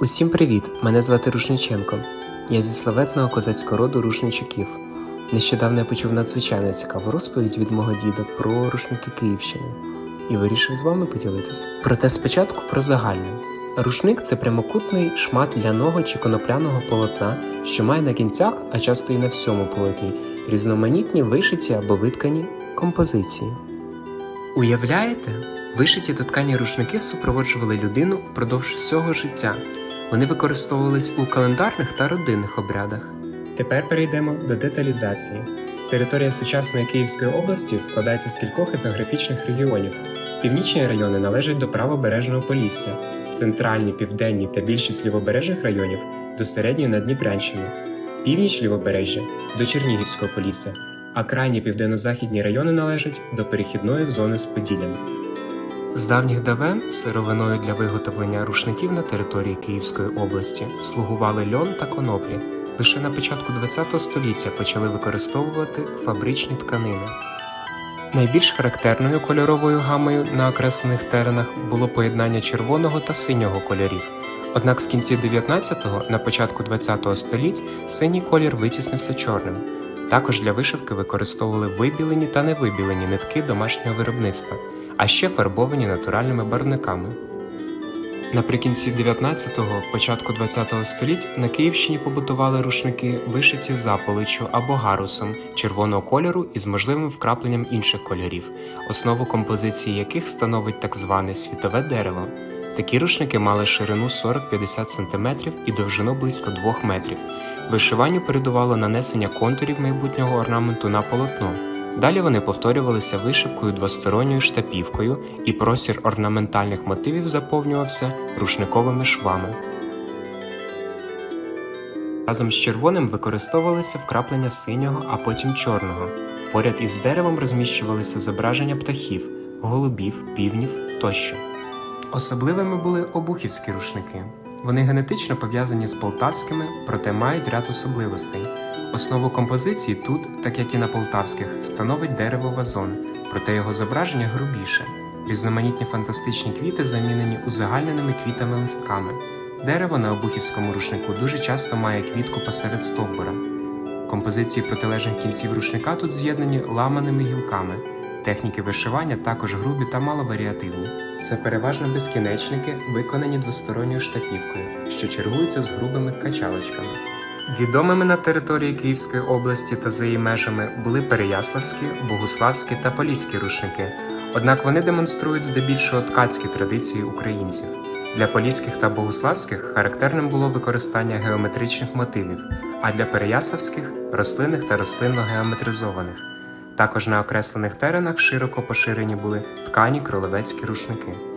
Усім привіт! Мене звати Рушниченко. Я зі славетного козацького роду Рушничуків. Нещодавно я почув надзвичайно цікаву розповідь від мого діда про рушники Київщини і вирішив з вами поділитись. Проте спочатку про загальне. Рушник це прямокутний шмат ляного чи конопляного полотна, що має на кінцях, а часто і на всьому полотні, різноманітні вишиті або виткані композиції. Уявляєте? Вишиті та ткані рушники супроводжували людину впродовж всього життя. Вони використовувались у календарних та родинних обрядах. Тепер перейдемо до деталізації. Територія сучасної Київської області складається з кількох етнографічних регіонів. Північні райони належать до правобережного Полісся, центральні, південні та більшість лівобережних районів до середньої Надніпрянщини, північ лівобережжя до Чернігівського Полісся, а крайні південно-західні райони належать до перехідної зони з Поділлям. З давніх давен сировиною для виготовлення рушників на території Київської області слугували льон та коноплі. Лише на початку ХХ століття почали використовувати фабричні тканини. Найбільш характерною кольоровою гамою на окреслених теренах було поєднання червоного та синього кольорів. Однак в кінці 19-го, на початку 20-го століть синій колір витіснився чорним. Також для вишивки використовували вибілені та невибілені нитки домашнього виробництва, а ще фарбовані натуральними барвниками. Наприкінці 19-го, початку 20-го століть на Київщині побутували рушники, вишиті заполиччю або гарусом червоного кольору із можливим вкрапленням інших кольорів, основу композиції яких становить так зване світове дерево. Такі рушники мали ширину 40-50 см і довжину близько 2 метрів. Вишиванню передувало нанесення контурів майбутнього орнаменту на полотно. Далі вони повторювалися вишивкою двосторонньою штапівкою, і простір орнаментальних мотивів заповнювався рушниковими швами. Разом з червоним використовувалися вкраплення синього, а потім чорного. Поряд із деревом розміщувалися зображення птахів, голубів, півнів тощо. Особливими були обухівські рушники. Вони генетично пов'язані з полтавськими, проте мають ряд особливостей. Основу композиції тут, так як і на полтавських, становить дерево вазон, проте його зображення грубіше. Різноманітні фантастичні квіти замінені узагальненими квітами-листками. Дерево на обухівському рушнику дуже часто має квітку посеред стовбура. Композиції протилежних кінців рушника тут з'єднані ламаними гілками. Техніки вишивання також грубі та маловаріативні. Це переважно безкінечники, виконані двосторонньою штапівкою, що чергуються з грубими качалочками. Відомими на території Київської області та за її межами були Переяславські, Богуславські та Поліські рушники, однак вони демонструють здебільшого ткацькі традиції українців. Для поліських та богуславських характерним було використання геометричних мотивів, а для переяславських рослинних та рослинно-геометризованих. Також на окреслених теренах широко поширені були ткані кролевецькі рушники.